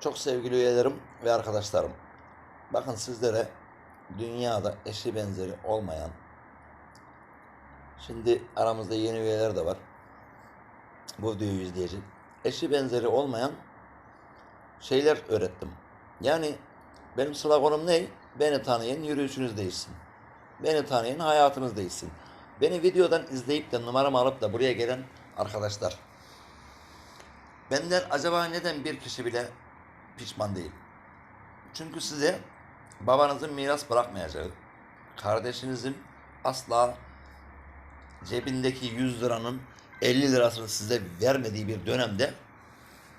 Çok sevgili üyelerim ve arkadaşlarım. Bakın sizlere dünyada eşi benzeri olmayan şimdi aramızda yeni üyeler de var. Bu videoyu izleyecek. Eşi benzeri olmayan şeyler öğrettim. Yani benim sloganım ne? Beni tanıyın, yürüyüşünüz değişsin. Beni tanıyın, hayatınız değişsin. Beni videodan izleyip de numaramı alıp da buraya gelen arkadaşlar. Benden acaba neden bir kişi bile pişman değil? Çünkü size babanızın miras bırakmayacağı, kardeşinizin asla cebindeki 100 liranın 50 lirasını size vermediği bir dönemde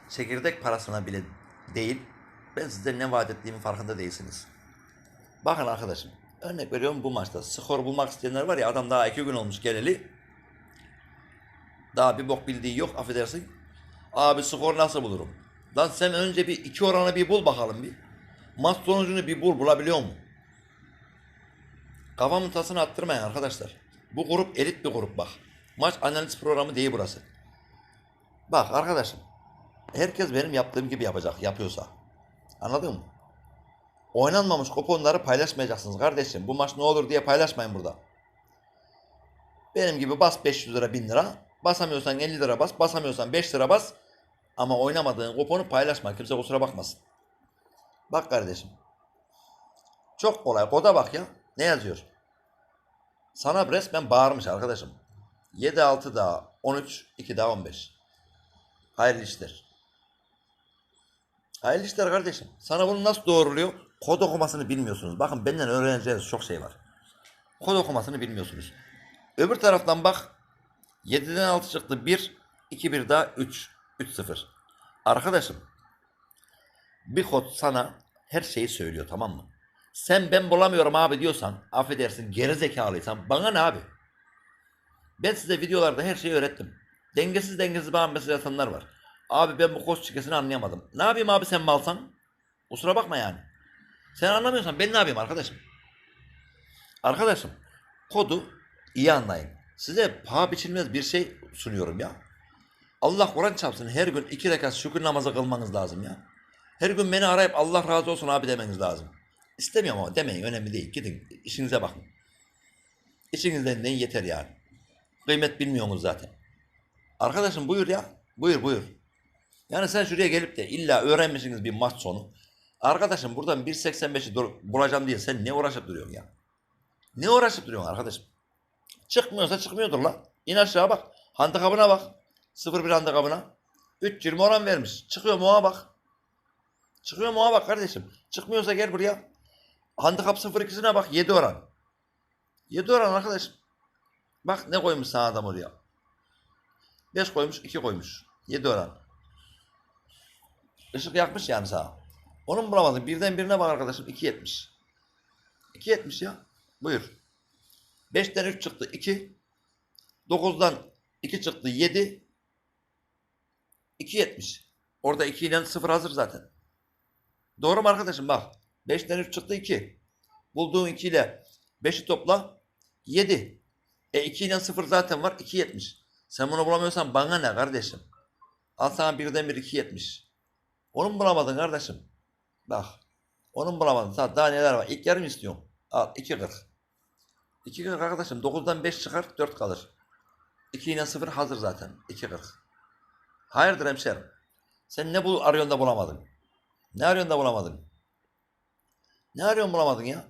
çekirdek parasına bile değil, ben size ne vaat ettiğimin farkında değilsiniz. Bakın arkadaşım, örnek veriyorum bu maçta skor bulmak isteyenler var ya adam daha iki gün olmuş geleli. Daha bir bok bildiği yok affedersin. Abi skor nasıl bulurum? Lan sen önce bir iki oranı bir bul bakalım bir. Maç sonucunu bir bul bulabiliyor mu? Kafamın tasını attırmayın arkadaşlar. Bu grup elit bir grup bak. Maç analiz programı değil burası. Bak arkadaşım. Herkes benim yaptığım gibi yapacak, yapıyorsa. Anladın mı? Oynanmamış kuponları paylaşmayacaksınız kardeşim. Bu maç ne olur diye paylaşmayın burada. Benim gibi bas 500 lira 1000 lira. Basamıyorsan 50 lira bas. Basamıyorsan 5 lira bas. Ama oynamadığın kuponu paylaşma. Kimse kusura bakmasın. Bak kardeşim. Çok kolay. Koda bak ya. Ne yazıyor? Sana resmen bağırmış arkadaşım. 7 6 daha 13 2 daha 15. Hayırlı işler. Hayırlı işler kardeşim. Sana bunu nasıl doğruluyor? Kod okumasını bilmiyorsunuz. Bakın benden öğreneceğiniz çok şey var. Kod okumasını bilmiyorsunuz. Öbür taraftan bak. 7'den 6 çıktı 1, 2 1 daha 3, 3 0. Arkadaşım bir kod sana her şeyi söylüyor tamam mı? Sen ben bulamıyorum abi diyorsan affedersin geri zekalıysan bana ne abi? Ben size videolarda her şeyi öğrettim. Dengesiz dengesiz bana mesaj atanlar var. Abi ben bu kod çıkasını anlayamadım. Ne yapayım abi sen malsan? Kusura bakma yani. Sen anlamıyorsan ben ne yapayım arkadaşım? Arkadaşım kodu iyi anlayın. Size paha biçilmez bir şey sunuyorum ya. Allah Kur'an çarpsın her gün iki rekat şükür namazı kılmanız lazım ya. Her gün beni arayıp Allah razı olsun abi demeniz lazım. İstemiyorum ama demeyin önemli değil. Gidin işinize bakın. İşinizden deyin yeter yani. Kıymet bilmiyorsunuz zaten. Arkadaşım buyur ya. Buyur buyur. Yani sen şuraya gelip de illa öğrenmişsiniz bir maç sonu. Arkadaşım buradan 1.85'i dur- bulacağım diye sen ne uğraşıp duruyorsun ya? Ne uğraşıp duruyorsun arkadaşım? Çıkmıyorsa çıkmıyordur la. İn aşağı bak. Handikapına bak. 0-1 handikapına. 3.20 oran vermiş. Çıkıyor mu ona bak. Çıkıyor mu ona bak kardeşim. Çıkmıyorsa gel buraya. Handikap 0-2'sine bak 7 oran. 7 oran arkadaşım. Bak ne koymuş sana adam oraya. 5 koymuş 2 koymuş. 7 oran. Işık yakmış yani sağa. Onu mu bulamadın? Birden birine bak arkadaşım. 2.70. 2.70 ya. Buyur. 5'ten 3 çıktı 2. 9'dan 2 çıktı 7. 2.70. Orada 2 ile 0 hazır zaten. Doğru mu arkadaşım bak. 5'ten 3 çıktı 2. Bulduğun 2 ile 5'i topla 7. E 2 ile 0 zaten var 2.70. Sen bunu bulamıyorsan bana ne kardeşim? Al sana birden bir 2.70. Onu mu bulamadın kardeşim? Bak. Onu mu bulamadın? Daha, daha neler var? İlk yarım istiyorum. Al 2.40. 2.40 arkadaşım. 9'dan 5 çıkar 4 kalır. 2 ile 0 hazır zaten. 2.40. Hayırdır hemşerim? Sen ne bul arıyorsun da bulamadın? Ne arıyorsun da bulamadın? Ne arıyorsun bulamadın ya?